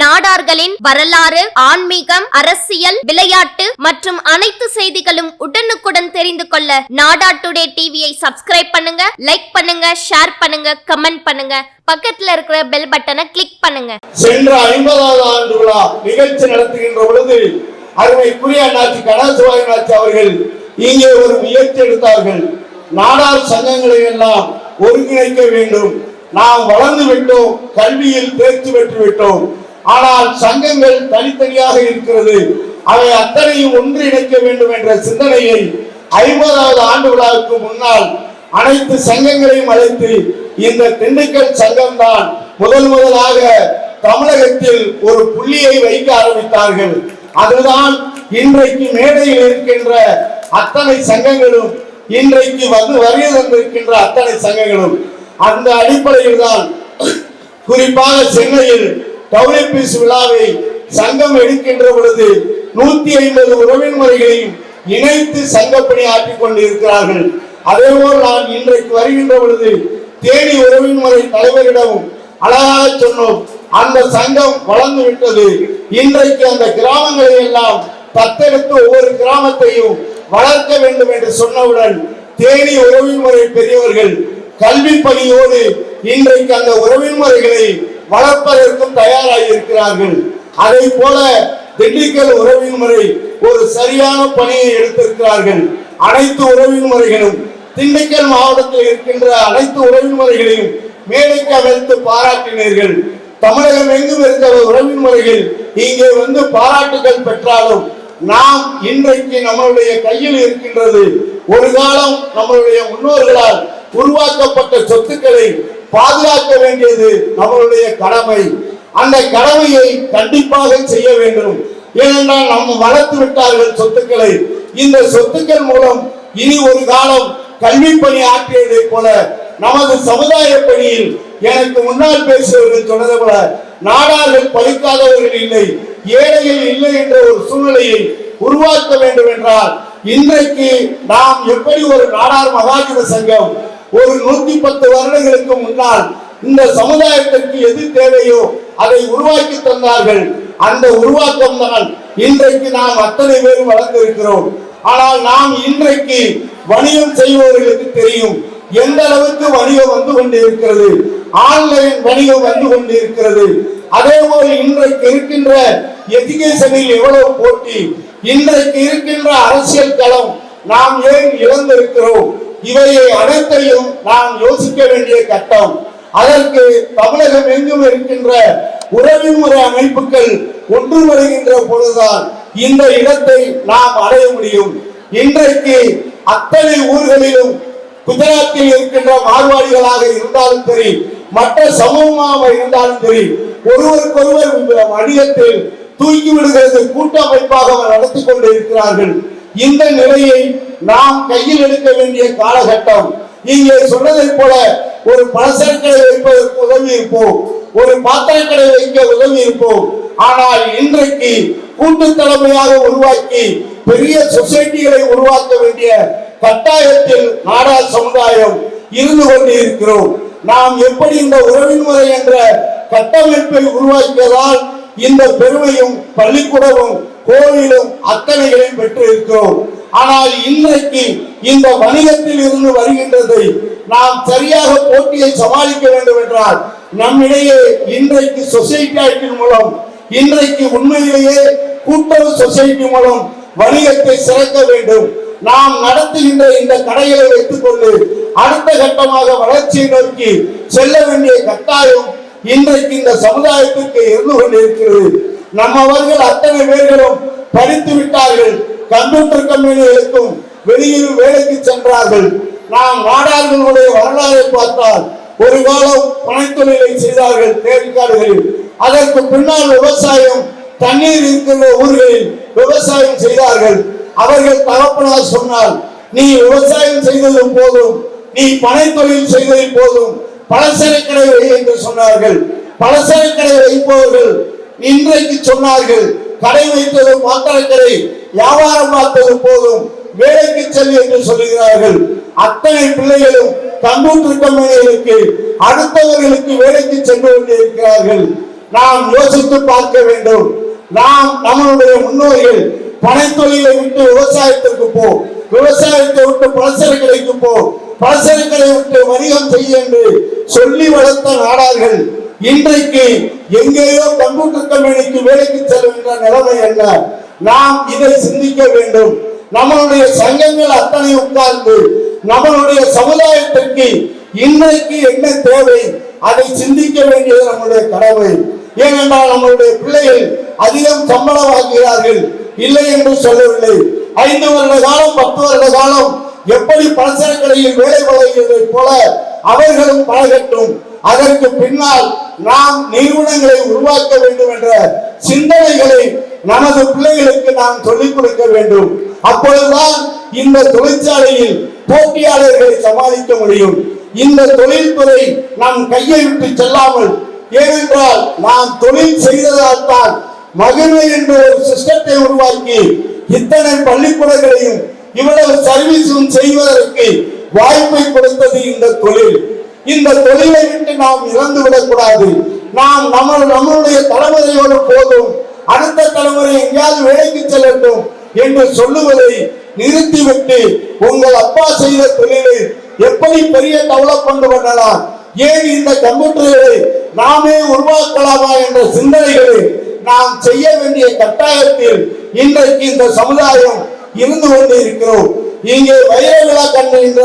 நாடார்களின் வரலாறு ஆன்மீகம் அரசியல் விளையாட்டு மற்றும் அனைத்து செய்திகளும் உடனுக்குடன் தெரிந்து கொள்ள நாடா டுடே டிவியை சப்ஸ்கிரைப் பண்ணுங்க லைக் பண்ணுங்க ஷேர் பண்ணுங்க கமெண்ட் பண்ணுங்க. பக்கத்துல இருக்கிற பெல் பட்டனை கிளிக் பண்ணுங்க. சென்ற ஐம்பதாவது ஆண்டு விழா நிகழ்ச்சி நடத்துகின்ற பொழுது அருமை அருமைக்குரிய நாச்சி கணேசவாய் நாச்சி அவர்கள் இங்கே ஒரு முயற்சி எடுத்தார்கள். நாடார் சங்கங்களை எல்லாம் ஒருங்கிணைக்க வேண்டும். நாம் வளர்ந்து விட்டோம் கல்வியில் தேர்ச்சி பெற்று விட்டோம். ஆனால் சங்கங்கள் தனித்தனியாக இருக்கிறது. அவை அத்தனையும் ஒன்றிணைக்க வேண்டும் என்ற சிந்தனையை ஐம்பதாவது ஆண்டு விழாவுக்கு முன்னால் அனைத்து சங்கங்களையும் அழைத்து இந்த திண்டுக்கல் சங்கம்தான் முதல் முதலாக தமிழகத்தில் ஒரு புள்ளியை வைக்க ஆரம்பித்தார்கள். அதுதான் இன்றைக்கு மேடையில் இருக்கின்ற அத்தனை சங்கங்களும் இன்றைக்கு வந்து வருகை தந்திருக்கின்ற அத்தனை சங்கங்களும். அந்த அடிப்படையில் தான் குறிப்பாக சென்னையில் டவுலிபீஸ் விழாவை சங்கம் எடுக்கின்ற பொழுது நூத்தி ஐம்பது உறவின் முறைகளையும் இணைத்து சங்கப்பணி ஆற்றிக் கொண்டிருக்கிறார்கள். அதேபோல் நான் இன்றைக்கு வருகின்ற பொழுது தேனி உறவின் முறை தலைவரிடமும் அழகாக சொன்னோம் அந்த சங்கம் வளர்ந்து விட்டது. இன்றைக்கு அந்த கிராமங்களை எல்லாம் தத்தெடுத்து ஒவ்வொரு கிராமத்தையும் வளர்க்க வேண்டும் என்று சொன்னவுடன் தேனி உறவின் முறை பெரியவர்கள் கல்வி பணியோடு இன்றைக்கு அந்த உறவின் முறைகளை வளர்ப்பதற்கும் தயாராகி இருக்கிறார்கள் அதை போல திண்டுக்கல் உறவின் முறை ஒரு சரியான பணியை எடுத்திருக்கிறார்கள். அனைத்து உறவின் முறைகளும் திண்டுக்கல் மாவட்டத்தில் இருக்கின்ற அனைத்து உறவின் முறைகளையும் மேடைக்கு அமைத்து பாராட்டினீர்கள். தமிழகம் எங்கும் இருக்கிற உறவின் முறைகள் இங்கே வந்து பாராட்டுகள் பெற்றாலும் நாம் இன்றைக்கு நம்மளுடைய கையில் இருக்கின்றது. ஒரு காலம் நம்மளுடைய முன்னோர்களால் உருவாக்கப்பட்ட சொத்துக்களை பாதுகாக்க வேண்டியது நம்மளுடைய கடமை. அந்த கடமையை கண்டிப்பாக செய்ய வேண்டும். ஏனென்றால் நம்ம வளர்த்து விட்டார்கள் சொத்துக்களை. இந்த சொத்துக்கள் மூலம் இனி ஒரு காலம் கல்வி பணி ஆற்றியதை போல நமது சமுதாய பணியில் எனக்கு முன்னால் பேசியவர்கள் சொன்னதை போல நாடார்கள் பழிக்காதவர்கள் இல்லை ஏழைகள் இல்லை என்ற ஒரு சூழ்நிலையை உருவாக்க வேண்டும் என்றால் இன்றைக்கு நாம் எப்படி ஒரு நாடார் மகாஜன சங்கம் ஒரு நூத்தி பத்து வருடங்களுக்கு முன்னால் இந்த சமுதாயத்திற்கு எது தேவையோ அதை உருவாக்கி தந்தார்கள். அந்த உருவாக்கம் தான் இன்றைக்கு நாம் அத்தனை பேரும் வளர்ந்திருக்கிறோம் ஆனால் நாம் இன்றைக்கு வணிகம் செய்பவர்களுக்கு தெரியும் எந்த அளவுக்கு வணிகம் வந்து கொண்டிருக்கிறது. ஆன்லைன் வணிகம் வந்து கொண்டிருக்கிறது. அதே போல் இன்றைக்கு இருக்கின்ற எஜுகேஷனில் எவ்வளவு போட்டி. இன்றைக்கு இருக்கின்ற அரசியல் களம் நாம் ஏன் இழந்திருக்கிறோம்? இவையை அனைத்தையும் நாம் யோசிக்க வேண்டிய கட்டம். அதற்கு தமிழகம் எங்கும் இருக்கின்ற உறவுமுறை அமைப்புகள் ஒன்று வருகின்ற பொழுதுதான் இந்த இடத்தை நாம் அடைய முடியும். இன்றைக்கு அத்தனை ஊர்களிலும் குஜராத்தில் இருக்கின்ற மார்வாடிகளாக இருந்தாலும் சரி மற்ற சமூகமாக இருந்தாலும் சரி ஒருவருக்கொருவர் வணிகத்தில் தூக்கி விடுகிறது கூட்டமைப்பாக அவர் நடத்தி கொண்டு இருக்கிறார்கள் இந்த நிலையை நாம் கையில் எடுக்க வேண்டிய காலகட்டம். இங்கே சொன்னதை போல ஒரு பலசரக்கடை வைப்பதற்கு உதவி இருப்போம் ஒரு பாத்திரக்கடை வைக்க உதவி இருப்போம் ஆனால் இன்றைக்கு கூட்டு தலைமையாக உருவாக்கி பெரிய சொசைட்டிகளை உருவாக்க வேண்டிய கட்டாயத்தில் நாடார் சமுதாயம் இருந்து கொண்டு இருக்கிறோம் நாம் எப்படி இந்த உறவின் முறை என்ற கட்டமைப்பை உருவாக்கியதால் இந்த பெருமையும் பள்ளிக்கூடமும் கோவிலும் அத்தனைகளையும் பெற்று இருக்கிறோம் ஆனால் இன்றைக்கு இந்த வணிகத்தில் இருந்து வருகின்றதை. நாம் சரியாக போட்டியை சமாளிக்க வேண்டும் என்றால் நம்மிடையே இன்றைக்கு சொசைட்டி ஆக்டின் மூலம் இன்றைக்கு உண்மையிலேயே கூட்டுறவு சொசைட்டி மூலம் வணிகத்தை சிறக்க வேண்டும். நாம் நடத்துகின்ற இந்த கடைகளை வைத்துக்கொண்டு அடுத்த கட்டமாக வளர்ச்சியை நோக்கி செல்ல வேண்டிய கட்டாயம் இன்றைக்கு இந்த சமுதாயத்திற்கு இருந்து கொண்டிருக்கிறது நம்மவர்கள் அத்தனை பேர்களும் படித்து விட்டார்கள். கம்ப்யூட்டர் கம்பெனிகளுக்கும் வெளியில் வேலைக்கு சென்றார்கள். நாம் நாடார்களுடைய வரலாறை பார்த்தால் ஒரு காலம் பனைத்தொழிலை செய்தார்கள் தேர்காடுகளில் அதற்கு பின்னால் விவசாயம் தண்ணீர் இருக்கின்ற ஊர்களில் விவசாயம் செய்தார்கள். அவர்கள் தகப்பனார் சொன்னால் நீ விவசாயம் செய்ததும் போதும் நீ பனை தொழில் செய்ததும் போதும் பலசரக்கடை வை என்று சொன்னார்கள். பலசரக்கடை வைப்பவர்கள் இன்றைக்கு சொன்னார்கள் கடை வைத்ததும் மாத்திரக்கடை வியாபாரம் பார்த்தது போதும் வேலைக்கு செல் என்று சொல்லுகிறார்கள். அத்தனை பிள்ளைகளும் கம்ப்யூட்டர் கம்பெனிகளுக்கு அடுத்தவர்களுக்கு வேலைக்கு சென்று கொண்டிருக்கிறார்கள். நாம் யோசித்து பார்க்க வேண்டும். நாம் நம்மளுடைய முன்னோர்கள் பனைத்தொழிலை விட்டு விவசாயத்திற்கு போ விவசாயத்தை விட்டு பலசரக்கடைக்கு போ பலசரக்கடை விட்டு வணிகம் செய்ய என்று சொல்லி வளர்த்த நாடார்கள் இன்றைக்கு எங்கேயோ கம்ப்யூட்டர் கம்பெனிக்கு வேலைக்கு செல்கின்ற நிலைமை என்ன? நாம் இதை சிந்திக்க வேண்டும். நம்மளுடைய சங்கங்கள் அத்தனை உட்கார்ந்து நம்மளுடைய சமுதாயத்திற்கு இன்றைக்கு என்ன தேவை? அதை சிந்திக்க வேண்டியது நம்முடைய கடமை. ஏனென்றால் நம்மளுடைய பிள்ளைகள் அதிகம் சம்பளம் வாங்குகிறார்கள். இல்லை என்று சொல்லவில்லை. ஐந்து வருட காலம் பத்து வருட காலம் எப்படி பலசரக்கடையில் வேலை பழகிறதை போல அவர்களும் பழகட்டும். அதற்கு பின்னால் நாம் நிறுவனங்களை உருவாக்க வேண்டும் என்ற சிந்தனைகளை நமது பிள்ளைகளுக்கு நாம் சொல்லிக் கொடுக்க வேண்டும். அப்பொழுதுதான் இந்த தொழிற்சாலையில் போட்டியாளர்களை சமாளிக்க முடியும். இந்த தொழில்துறை நம் கையை விட்டு செல்லாமல் ஏனென்றால் நாம் தொழில் செய்ததால் தான் மகிமை என்ற ஒரு சிஸ்டத்தை உருவாக்கி இத்தனை பள்ளிக்கூடங்களையும் இவ்வளவு சர்வீஸும் செய்வதற்கு வாய்ப்பை கொடுத்தது இந்த தொழில். இந்த தொழிலை விட்டு நாம் இறந்து விடக்கூடாது. நாம் நம்ம நம்மளுடைய தலைமுறையோடு போதும். அடுத்த தலைமுறை எங்கேயாவது வேலைக்கு செல்லட்டும் என்று சொல்லுவதை நிறுத்திவிட்டு உங்கள் அப்பா செய்த தொழிலை எப்படி பெரிய டெவலப் கொண்டு பண்ணலாம் ஏன் இந்த கம்ப்யூட்டர்களை நாமே உருவாக்கலாமா என்ற சிந்தனைகளை நாம் செய்ய வேண்டிய கட்டாயத்தில் இன்றைக்கு இந்த சமுதாயம் இருந்து கொண்டு இருக்கிறோம் இங்கே வைரவிழா விழா என்ற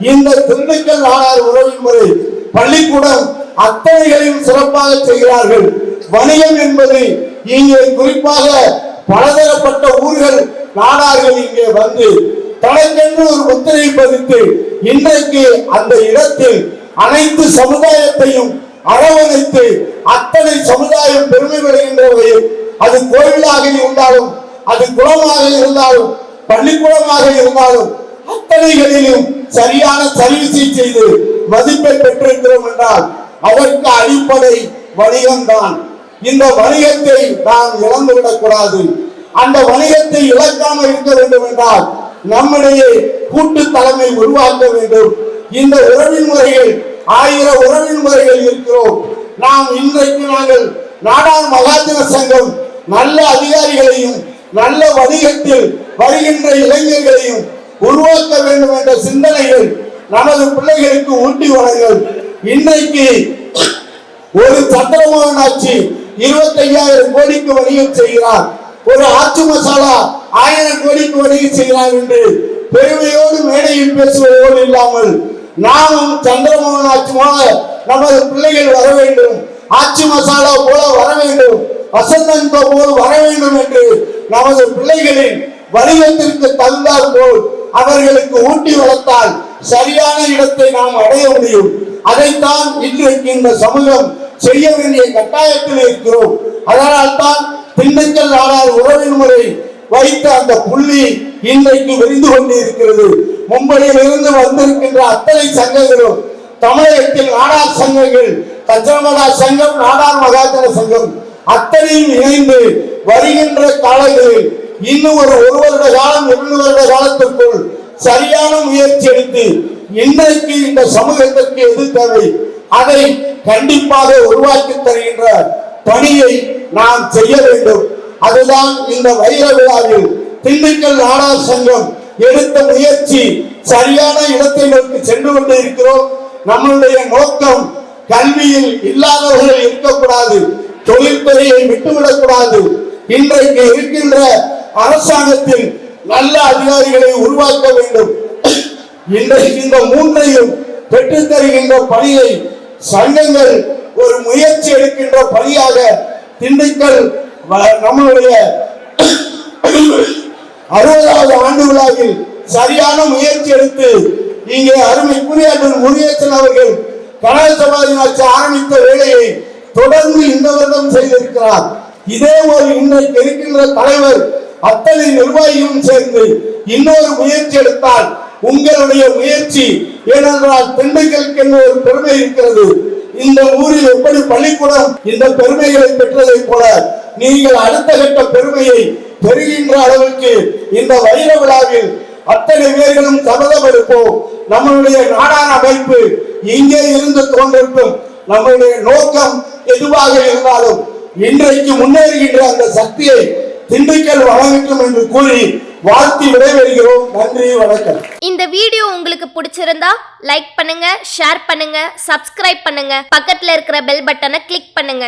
இந்த திண்டுக்கல் நாடார் உறவின் முறை பள்ளிக்கூடம் அத்தனைகளையும் சிறப்பாக செய்கிறார்கள். வணிகம் என்பது இங்கே குறிப்பாக பலதரப்பட்ட ஊர்கள் நாடார்கள் இங்கே வந்து தனக்கென்று ஒரு முத்திரை பதித்து இன்றைக்கு அந்த இடத்தில் அனைத்து சமுதாயத்தையும் அரவணைத்து அத்தனை சமுதாயம் பெருமை பெறுகின்ற வகையில் அது கோயிலாக இருந்தாலும் அது குளமாக இருந்தாலும் பள்ளிக்கூடமாக இருந்தாலும் அத்தனைகளிலும் சரியான சர்வீஸை செய்து மதிப்பை பெற்றிருக்கிறோம் என்றால் அவருக்கு அடிப்படை வணிகம்தான். இந்த வணிகத்தை நாம் இழந்துவிடக் கூடாது அந்த வணிகத்தை இழக்காமல் இருக்க வேண்டும் என்றால் நம்மிடையே கூட்டு தலைமை உருவாக்க வேண்டும். இந்த உறவின் முறைகள் ஆயிரம் உறவின் முறைகள் இருக்கிறோம். நாம் இன்றைக்கு நாங்கள் நாடார் மகாஜன சங்கம் நல்ல அதிகாரிகளையும் நல்ல வணிகத்தில் வருகின்ற இளைஞர்களையும் உருவாக்க வேண்டும் என்ற சிந்தனைகள் நமது பிள்ளைகளுக்கு ஊட்டி வழங்கள் இன்றைக்கு ஒரு சந்திரமோகன் ஆட்சி இருபத்தி ஐயாயிரம் கோடிக்கு வணிகம் செய்கிறார். ஒரு ஆட்சி மசாலா ஆயிரம் கோடிக்கு வணிகம் செய்கிறார் என்று பெருமையோடு மேடையில் பேசுவதோடு இல்லாமல் நாமும் சந்திரமோகன் ஆட்சி போல நமது பிள்ளைகள் வர வேண்டும். ஆட்சி மசாலா போல வர வேண்டும். வசந்தன் போல் வர வேண்டும் என்று நமது பிள்ளைகளின் வணிகத்திற்கு தந்தால் போல் அவர்களுக்கு ஊட்டி வளர்த்தால் சரியான இடத்தை நாம் அடைய முடியும். அதைத்தான் இன்றைக்கு இந்த சமூகம் செய்ய வேண்டிய கட்டாயத்தில் இருக்கிறோம். அதனால் தான் திண்டுக்கல் நாடார் உறவின் முறை வைத்த அந்த புள்ளி இன்றைக்கு விரிந்து கொண்டு இருக்கிறது மும்பையில் இருந்து வந்திருக்கின்ற அத்தனை சங்கங்களும் தமிழகத்தில் நாடார் சங்கங்கள் தச்சமடா சங்கம் நாடார் மகாஜன சங்கம் அத்தனையும் இணைந்து வருகின்ற காலங்களில் இன்னும் ஒரு ஒரு வருட காலம் இரண்டு வருட காலத்திற்குள் சரியான முயற்சி எடுத்து இன்றைக்கு இந்த சமூகத்திற்கு எது தேவை. அதை கண்டிப்பாக உருவாக்கி தருகின்ற பணியை நாம் செய்ய வேண்டும். அதுதான் இந்த வைர விழாவில் திண்டுக்கல் நாடார் சங்கம் எடுத்த முயற்சி. சரியான இடத்தை நோக்கி சென்று கொண்டு இருக்கிறோம். நம்மளுடைய நோக்கம் கல்வியில் இல்லாதவர்கள் இருக்கக்கூடாது. தொழில்துறையை விட்டுவிடக்கூடாது. இன்றைக்கு இருக்கின்ற அரசாங்கத்தில் நல்ல அதிகாரிகளை உருவாக்க வேண்டும். இன்றைக்கு இந்த மூன்றையும் பெற்றுத் தருகின்ற பணியை சங்கங்கள் ஒரு முயற்சி எடுக்கின்ற பணியாக திண்டுக்கல் வ- நம்மளுடைய அறுபதாவது ஆண்டு விழாவில் சரியான முயற்சி எடுத்து இங்கே அருமைக்குரிய அண்ணன் முருகேசன் அவர்கள் கலாச்சாரி ஆட்சி ஆரம்பித்த வேலையை தொடர்ந்து இந்த வருடம் செய்திருக்கிறார். இதே ஒரு இன்றைக்கு இருக்கின்ற தலைவர் அத்தனை நிர்வாகியும் சேர்ந்து இன்னொரு முயற்சி எடுத்தால் உங்களுடைய முயற்சி ஏனென்றால் திண்டுக்கலுக்கு என்ன ஒரு பெருமை இருக்கிறது? இந்த ஊரில் எப்படி பள்ளிக்கூடம் இந்த பெருமைகளை பெற்றதைப் போல நீங்கள் அடுத்த கட்ட பெருமையை பெறுகின்ற அளவுக்கு இந்த வைர விழாவில் அத்தனை பேர்களும் சபதம் எடுப்போம். நம்மளுடைய நாடான அமைப்பு இங்கே இருந்து தோன்றிருக்கும். நம்மளுடைய நோக்கம் எதுவாக இருந்தாலும் இன்றைக்கு முன்னேறுகின்ற அந்த சக்தியை திண்டுக்கல் வழங்கட்டும் என்று கூறி வாழ்த்தி விடைபெறுகிறோம். நன்றி வணக்கம். இந்த வீடியோ உங்களுக்கு பிடிச்சிருந்தா லைக் பண்ணுங்க ஷேர் பண்ணுங்க சப்ஸ்கிரைப் பண்ணுங்க. பக்கத்துல இருக்கிற பெல் பட்டனை கிளிக் பண்ணுங்க.